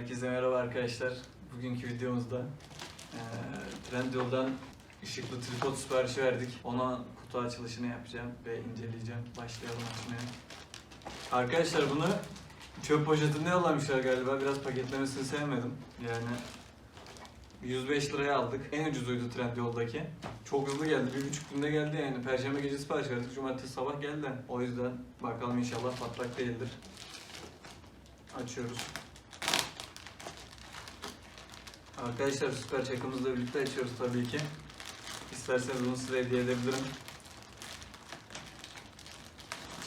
Herkese merhaba arkadaşlar. Bugünkü videomuzda eee Trendyol'dan ışıklı tripod siparişi verdik. Ona kutu açılışını yapacağım ve inceleyeceğim. Başlayalım açmaya. Arkadaşlar bunu çöp poşetinde yollamışlar galiba. Biraz paketlemesini sevmedim. Yani 105 liraya aldık. En ucuzuydu Trendyol'daki. Çok hızlı geldi. Bir buçuk günde geldi yani. Perşembe gecesi sipariş verdik. Cumartesi sabah geldi. O yüzden bakalım inşallah patlak değildir. Açıyoruz. Arkadaşlar süper çakımızla birlikte açıyoruz tabii ki. İsterseniz bunu size hediye edebilirim.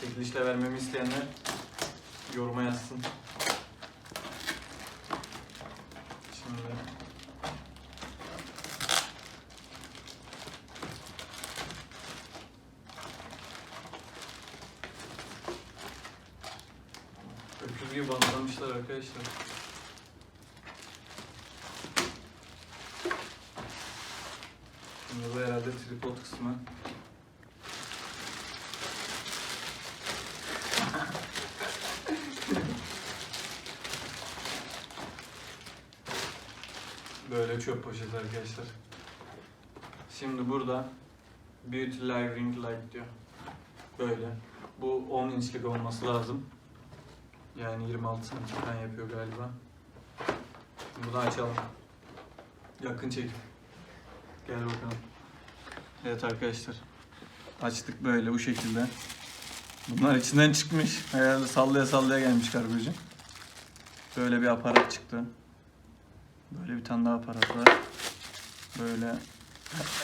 Çekilişle vermemi isteyenler yoruma yazsın. Şimdi öküz gibi bantlamışlar arkadaşlar. Şimdi bu herhalde tripod kısmı. Böyle çöp poşeti arkadaşlar. Şimdi burada Beauty Live Ring Light diyor. Böyle. Bu 10 inçlik olması lazım. Yani 26 santim falan yapıyor galiba. Bunu açalım. Yakın çek. Gel bakalım. Evet arkadaşlar. Açtık böyle bu şekilde. Bunlar içinden çıkmış. Herhalde sallaya sallaya gelmiş kargocu. Böyle bir aparat çıktı. Böyle bir tane daha aparat var. Böyle.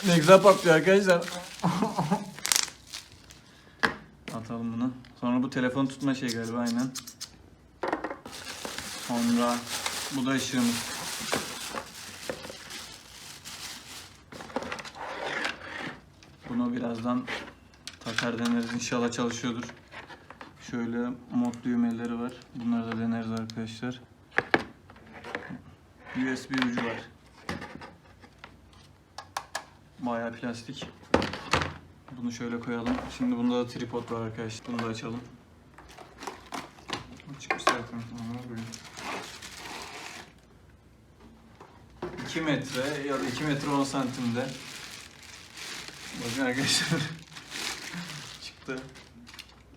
Ne güzel patlıyor arkadaşlar. Atalım bunu. Sonra bu telefon tutma şey galiba aynen. Sonra bu da ışığımız. Birazdan takar deneriz. İnşallah çalışıyordur. Şöyle mod düğmeleri var. Bunları da deneriz arkadaşlar. USB ucu var. Bayağı plastik. Bunu şöyle koyalım. Şimdi bunda da tripod var arkadaşlar. Bunu da açalım. Çıkmış zaten. Aman koyayım. 2 metre ya da 2 metre 10 santimde. Bakın arkadaşlar. Çıktı.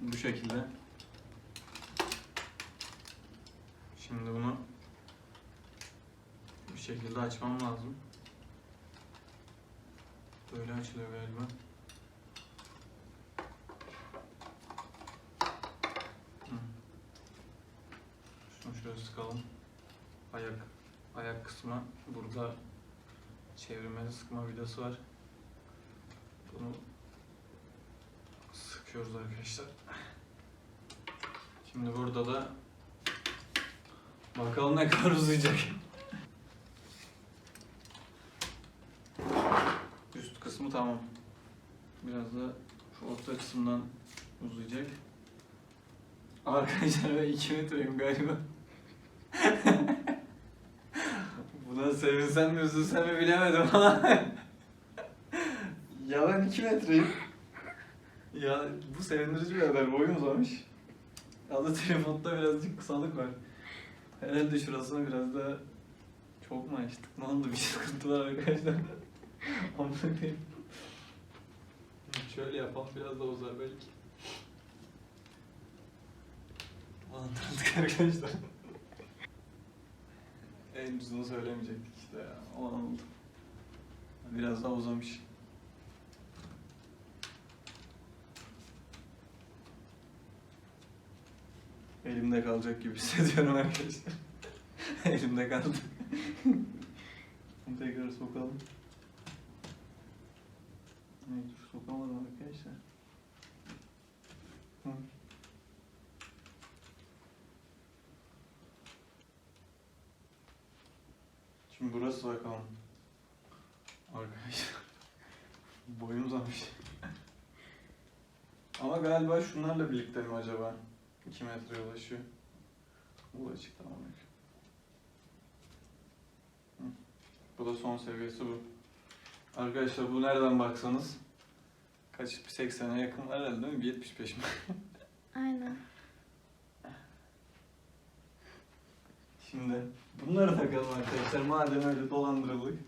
Bu şekilde. Şimdi bunu bu şekilde açmam lazım. Böyle açılıyor galiba. Şunu şöyle sıkalım. Ayak ayak kısmı burada çevirmeli sıkma vidası var. Bunu sıkıyoruz arkadaşlar. Şimdi burada da bakalım ne kadar uzayacak. Üst kısmı tamam. Biraz da şu orta kısımdan uzayacak. Arkadaşlar ben 2 metreyim galiba. Buna sevinsem mi üzülsem mi bilemedim ama. ya ben 2 metreyim. Ya bu sevindirici bir haber. Boyum uzamış. Adı telefonda birazcık kısalık var. Herhalde şurasına biraz daha çok mu açtık? Ne oldu? Bir sıkıntı var arkadaşlar. Amına koyayım. Şöyle yapalım biraz da uzar belki. Anlattık arkadaşlar. en ucuzunu söylemeyecektik işte ya. O an oldu. Biraz daha uzamış. Elimde kalacak gibi hissediyorum arkadaşlar. Elimde kaldı. Bunu tekrar sokalım. Ay dur sokamadım arkadaşlar. Şimdi burası bakalım. Arkadaşlar. Boyum uzamış. Ama galiba şunlarla birlikte mi acaba? 2 metreye ulaşıyor. Bu açık tamamen. Bu da son seviyesi bu. Arkadaşlar bu nereden baksanız kaç 80'e yakın herhalde değil mi? 75 mi? Aynen. Şimdi bunları takalım arkadaşlar madem öyle dolandırıldık.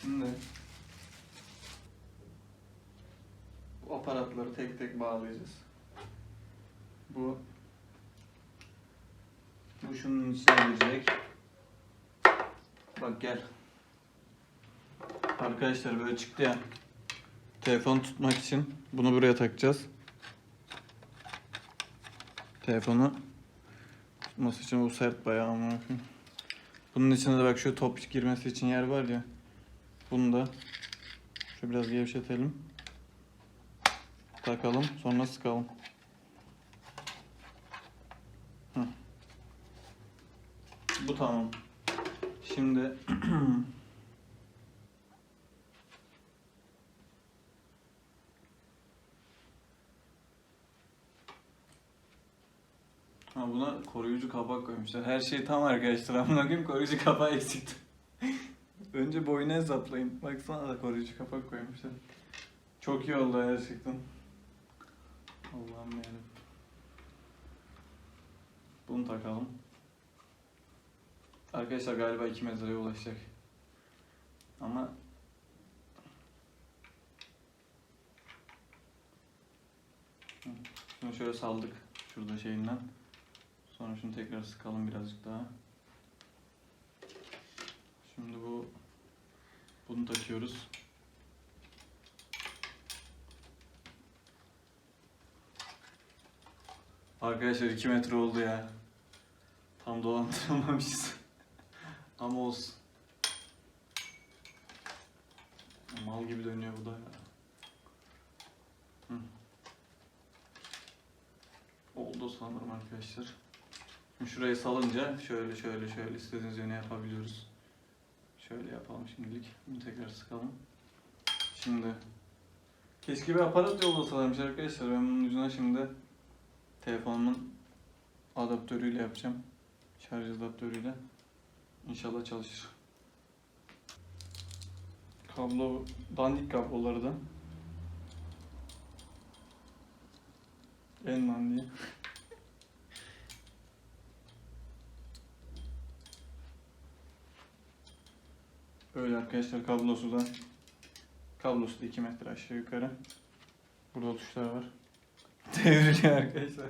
Şimdi bu tek tek bağlayacağız. Bu bu şunun içine girecek. Bak gel. Arkadaşlar böyle çıktı ya. Telefon tutmak için bunu buraya takacağız. Telefonu tutması için bu sert bayağı ama. Bunun içine de bak şu top girmesi için yer var ya. Bunu da şöyle biraz gevşetelim. Takalım sonra sıkalım. Hı. Bu tamam. Şimdi Ha buna koruyucu kapak koymuşlar. Her şey tam arkadaşlar. Amına koyayım koruyucu kapağı eksikti. Önce boyunu hesaplayın. Baksana da koruyucu kapak koymuşlar. Çok iyi oldu gerçekten. Allah'ım yarabbim. Bunu takalım. Arkadaşlar galiba 2 metreye ulaşacak. Ama Şunu şöyle saldık şurada şeyinden. Sonra şunu tekrar sıkalım birazcık daha. Şimdi bu bunu takıyoruz. Arkadaşlar 2 metre oldu ya. Tam dolandırılmamışız. Ama olsun. Mal gibi dönüyor bu da ya. Hı. Oldu sanırım arkadaşlar. Şimdi Şurayı salınca şöyle şöyle şöyle istediğiniz yöne yapabiliyoruz. Şöyle yapalım şimdilik. Bunu tekrar sıkalım. Şimdi keşke bir aparat yollasalarmış arkadaşlar. Ben bunun yüzüne şimdi telefonumun adaptörüyle yapacağım. Şarj adaptörüyle. İnşallah çalışır. Kablo dandik kabloları da. En dandiği. Öyle arkadaşlar kablosu da kablosu da 2 metre aşağı yukarı. Burada tuşlar var. Devriliyor arkadaşlar.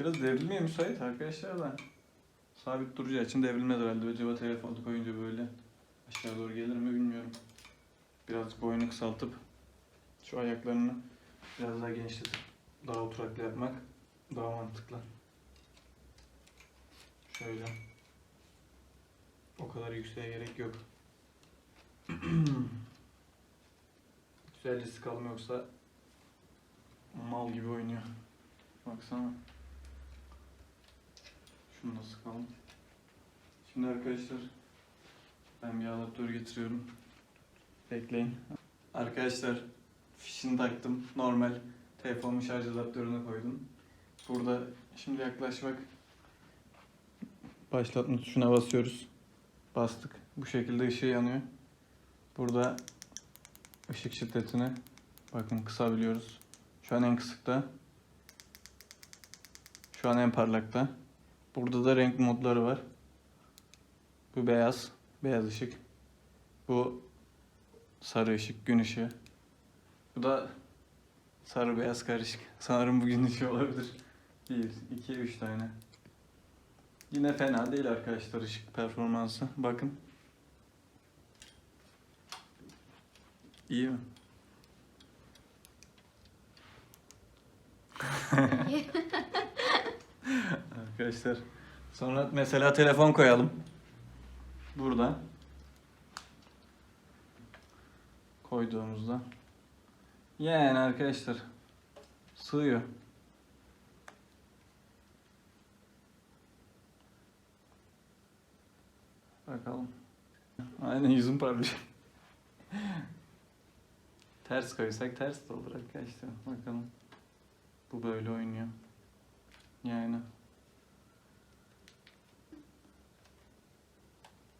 Biraz devrilmeye müsait arkadaşlar da. Sabit duracağı için devrilmez herhalde. Acaba telefonu koyunca böyle aşağı doğru gelir mi bilmiyorum. Birazcık boyunu kısaltıp şu ayaklarını biraz daha genişletip daha oturaklı yapmak daha mantıklı. Şöyle. O kadar yükseğe gerek yok. Güzelce sıkalım yoksa mal gibi oynuyor. Baksana. Şunu da sıkalım. Şimdi arkadaşlar ben bir adaptör getiriyorum. Bekleyin. Arkadaşlar fişini taktım. Normal telefonumun şarj adaptörüne koydum. Burada şimdi yaklaş bak. Başlatma tuşuna basıyoruz. Bastık. Bu şekilde ışığı yanıyor. Burada ışık şiddetini bakın kısabiliyoruz. Şu an en kısıkta. Şu an en parlakta. Burada da renk modları var. Bu beyaz, beyaz ışık. Bu sarı ışık, gün ışığı. Bu da sarı beyaz karışık. Sanırım bu gün ışığı olabilir. 1, 2, 3 tane. Yine fena değil arkadaşlar ışık performansı. Bakın. İyi mi? Arkadaşlar sonra mesela telefon koyalım. Burada. Koyduğumuzda. Yani arkadaşlar sığıyor. Bakalım. Aynen yüzüm parlıyor. Ters koysak ters de olur arkadaşlar. Bakalım. Bu böyle oynuyor. Yani.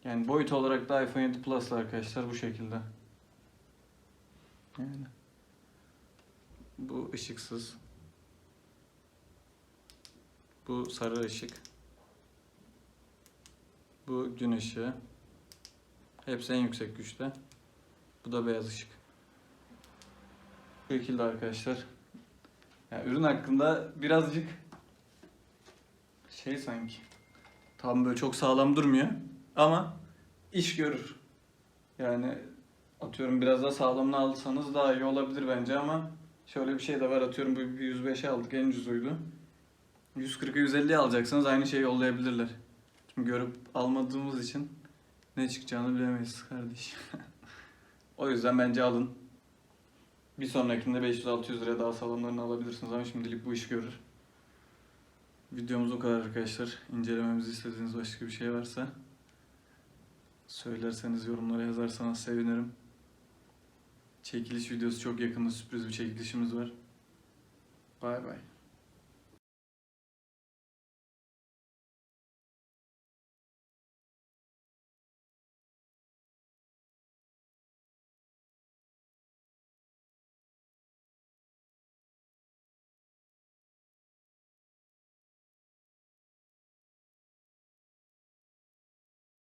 Yani boyut olarak da iPhone 7 Plus arkadaşlar bu şekilde. Yani. Bu ışıksız. Bu sarı ışık. Bu gün ışığı. Hepsi en yüksek güçte. Bu da beyaz ışık. Şekilde arkadaşlar. Yani ürün hakkında birazcık şey sanki tam böyle çok sağlam durmuyor ama iş görür. Yani atıyorum biraz daha sağlamını alsanız daha iyi olabilir bence ama şöyle bir şey de var atıyorum bu bir 105'e aldık en ucuzuydu. 140'ı 150'ye alacaksınız aynı şeyi yollayabilirler. Şimdi görüp almadığımız için ne çıkacağını bilemeyiz kardeş. o yüzden bence alın. Bir sonrakinde 500-600 liraya daha sağlamlarını alabilirsiniz ama şimdilik bu iş görür. Videomuz o kadar arkadaşlar. İncelememizi istediğiniz başka bir şey varsa söylerseniz yorumlara yazarsanız sevinirim. Çekiliş videosu çok yakında sürpriz bir çekilişimiz var. Bay bay.